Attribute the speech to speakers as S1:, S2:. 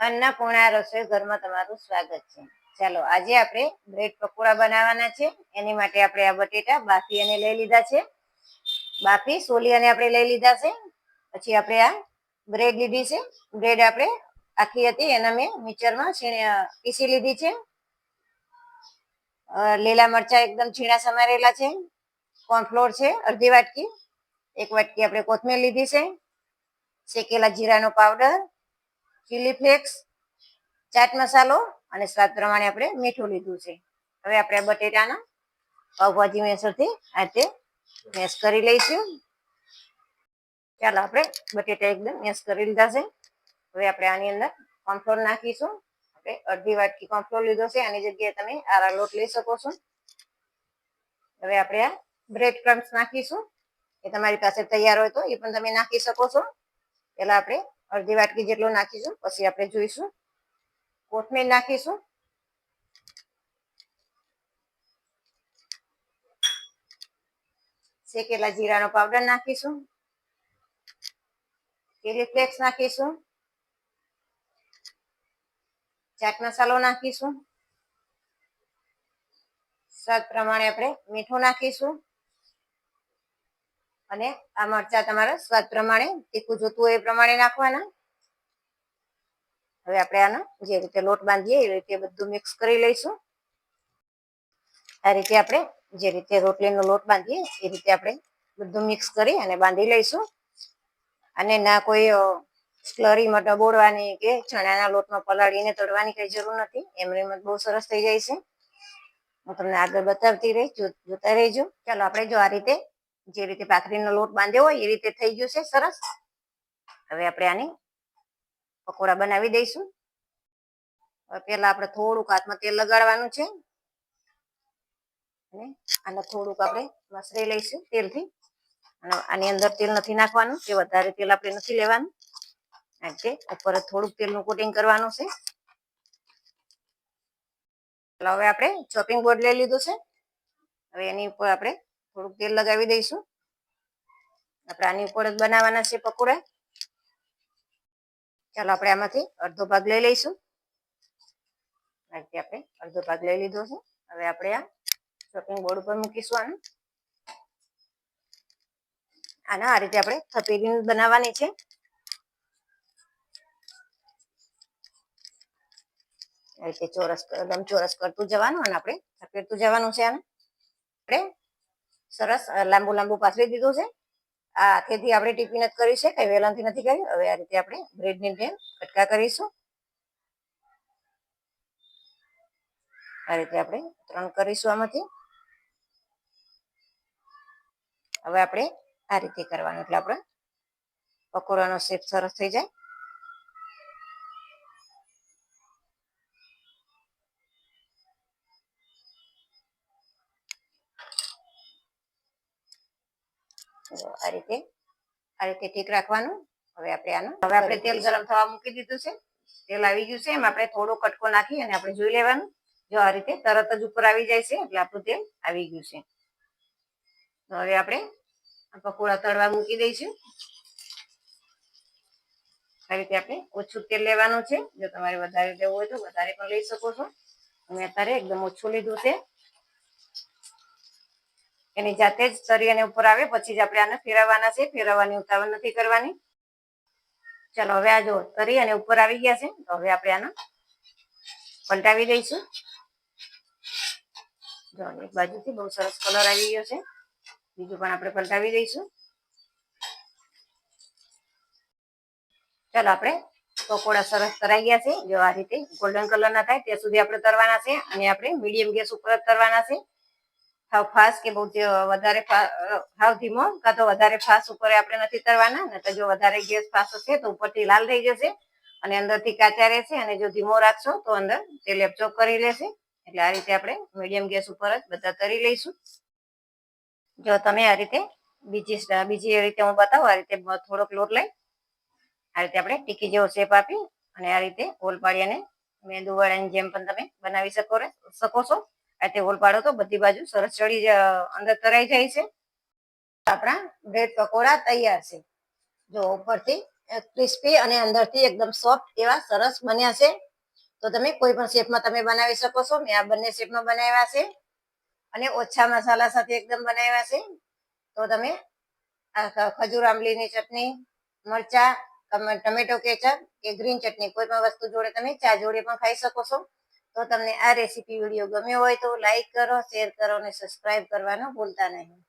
S1: અન્નપૂર્ણા રસોઈ ઘરમાં તમારું સ્વાગત છે. ચાલો, આજે આપણે બ્રેડ પકોડા બનાવવાના છે. એની માટે આપણે આ બટેટા, બાફી અને લઈ લીધા છે. બાફી, સોલી અને આપણે લઈ લીધા છે. પછી આપણે આ બ્રેડ લીધી છે. બ્રેડ આપણે આખી હતી, એના મેં મિક્સરમાં પીસી લીધી છે. લીલા મરચા એકદમ છીણા સમારેલા છે. કોર્નફ્લોર છે, અડધી વાટકી. એક વાટકી આપણે કોથમીર લીધી છે. શેકેલા જીરાનો પાવડર. ચીલી ફ્લેક્સ ચાટ મસાલો અને સ્વાદ પ્રમાણે આપણે મીઠું લીધું છે. હવે આપણે બટેટાના પાવભાજી મેસરથી આ રીતે મેશ કરી લઈશું. ચાલો આપણે બટેટા એકદમ મેશ કરી લીધા છે. હવે આપણે આની અંદર કોર્નફ્લોર નાખીશું. આપણે અડધી વાટકી કોર્નફ્લોર લીધો છે. આની જગ્યાએ તમે આરા લોટ લઈ શકો છો. હવે આપણે આ બ્રેડ ક્રમ્સ નાખીશું. એ તમારી પાસે તૈયાર હોય તો એ પણ તમે નાખી શકો છો. પહેલા આપણે અડધી વાટકી જેટલું નાખીશું, પછી આપણે જોઈશું. કોથમીર નાખીશું. શેકેલા જીરાનો પાવડર નાખીશું. ચીલી ફ્લેક્સ નાખીશું. ચાટ મસાલો નાખીશું. સ્વાદ પ્રમાણે આપણે મીઠું નાખીશું. અને આ મરચા તમારા સ્વાદ પ્રમાણે તીખું જોતું હોય એ પ્રમાણે નાખવાના. હવે આપણે આનો જે રીતે લોટ બાંધીએ એ રીતે બધું મિક્સ કરી લઈશું. આ રીતે આપણે જે રીતે રોટલીનો લોટ બાંધીએ એ રીતે આપણે બધું મિક્સ કરી અને બાંધી લઈશું. અને ના કોઈ સ્લરીમાં ડબોડવાની કે ચણાના લોટમાં પલાળીને તળવાની કઈ જરૂર નથી. એમની એમ બહુ સરસ થઈ જાય છે. હું તમને આગળ બતાવતી રહી જોતા રહેજો. ચાલો, આપણે જો આ રીતે જે રીતે ભાખરીનો લોટ બાંધ્યો હોય એ રીતે થઈ ગયું છે, સરસ. હવે આપણે આની પકોડા બનાવી દઈશું. પહેલા આપણે થોડુંક હાથમાં તેલ લગાડવાનું છે. અને આને થોડુંક આપણે મસરી લઈશું તેલથી. અને આની અંદર તેલ નથી નાખવાનું, કે વધારે તેલ આપણે નથી લેવાનું. આ રીતે ઉપર થોડુંક તેલનું કોટિંગ કરવાનું છે. હવે આપણે ચોપિંગ બોર્ડ લઈ લીધું છે. હવે એની ઉપર આપણે થોડુંક તેલ લગાવી દઈશું. આપણે આની ઉપર જ બનાવવાના છે પકોડા. ચાલો આપણે આમાંથી અડધો ભાગ લઈ લઈશું. આપણે અડધો ભાગ લઈ લીધો છે. હવે આપણે આ ચોપિંગ બોર્ડ ઉપર મૂકીશું આને. આના આ રીતે આપણે થપેલી બનાવવાની છે. રીતે ચોરસ, એકદમ ચોરસ કરતું જવાનું અને આપણે થપેડતું જવાનું છે આને. આપણે સરસ લાંબુ લાંબુ પાથરી દીધું છે. આ હાથેથી આપણે ટીપી નથી કરી છે, કઈ વેલણથી નથી કરી હવે આ રીતે આપણે બ્રેડની જેમ કટકા કરીશું. આ રીતે આપણે ત્રણ કરીશું આમાંથી. હવે આપણે આ રીતે કરવાનું, એટલે આપણે પકોડાનો શેપ સરસ થઈ જાય. આ રીતે આ રીતે ઠીક રાખવાનું. હવે આપણે આનું, હવે આપણે તેલ ગરમ થવા મૂકી દીધું છે. તેલ આવી ગયું છે, એમ આપણે થોડો કટકો નાખી અને આપણે જોઈ લેવાનું. જો આ રીતે તરત જ ઉપર આવી જાય છે, એટલે આપણું તેલ આવી ગયું છે. તો હવે આપણે પકોડા તળવા મૂકી દઈશું. આ રીતે આપણે ઓછું તેલ લેવાનું છે. જો તમારે વધારે લેવું હોય તો વધારે પણ લઈ શકો છો. મેં અત્યારે એકદમ ઓછું લીધું છે. એની જાતે જ તરી અને ઉપર આવે, પછી જ આપણે આને ફેરવવાના છે. ફેરવવાની ઉતાવળ નથી કરવાની. ચાલો, હવે આ જો તરી અને ઉપર આવી ગયા છે, તો હવે આપણે આને પલટાવી દઈશું. જો એક બાજુથી બહુ સરસ કલર આવી ગયો છે. બીજું પણ આપણે પલટાવી દઈશું. ચાલો, આપણે પકોડા સરસ તરાઈ ગયા છે. જો આ રીતે ગોલ્ડન કલર ના થાય, ત્યાં સુધી આપણે તરવાના છે. અને આપણે મીડિયમ ગેસ ઉપર તરવાના છે. હાવ ફાસ્ટ કે બહુ વધારે હાવ ધીમો કાં તો વધારે ફાસ્ટ ઉપર આપણે નથી તરવાના, ને તો જો વધારે ગેસ ફાસ્ટ છે તો ઉપરથી લાલ થઈ જશે અને અંદરથી કાચા રહેશે અને જો ધીમો રાખશો તો અંદર તે લેપચોપ કરી લેશે, એટલે આ રીતે આપણે મીડિયમ ગેસ ઉપર જ બધા તરી લઈશું. જો તમે આ રીતે બીજી બીજી રીતે હું બતાવું, આ રીતે થોડોક લોટ લઈ, આ રીતે આપણે ટીકી જેવો શેપ આપી અને આ રીતે ઓલ પાડી અને મેંદુ વડાની જેમ પણ તમે બનાવી શકો શકો છો. આ રીતે હોલ પાડો તો બધી બાજુ સરસ ચડી અંદર તરાઈ જાય છે. આપણા બ્રેડ પકોડા તૈયાર છે. જો ઉપરથી ક્રિસ્પી અને અંદરથી એકદમ સોફ્ટ એવા સરસ બન્યા છે. તો તમે કોઈ પણ શેપમાં તમે બનાવી શકો છો. મેં આ બંને શેપમાં બનાવ્યા છે. અને ઓછા મસાલા સાથે એકદમ બનાવ્યા છે. તો તમે આ ખજૂર, આંબલીની ચટણી, મરચા, ટમે- ટમેટો કેચપ કે ગ્રીન ચટણી, કોઈ પણ વસ્તુ જોડે તમે ચા જોડે પણ ખાઈ શકો છો. તો તમને આ રેસીપી વીડિયો ગમ્યો હોય તો લાઈક કરો શેર કરો અને સબસ્ક્રાઇબ કરવાનું ભૂલતા નહીં.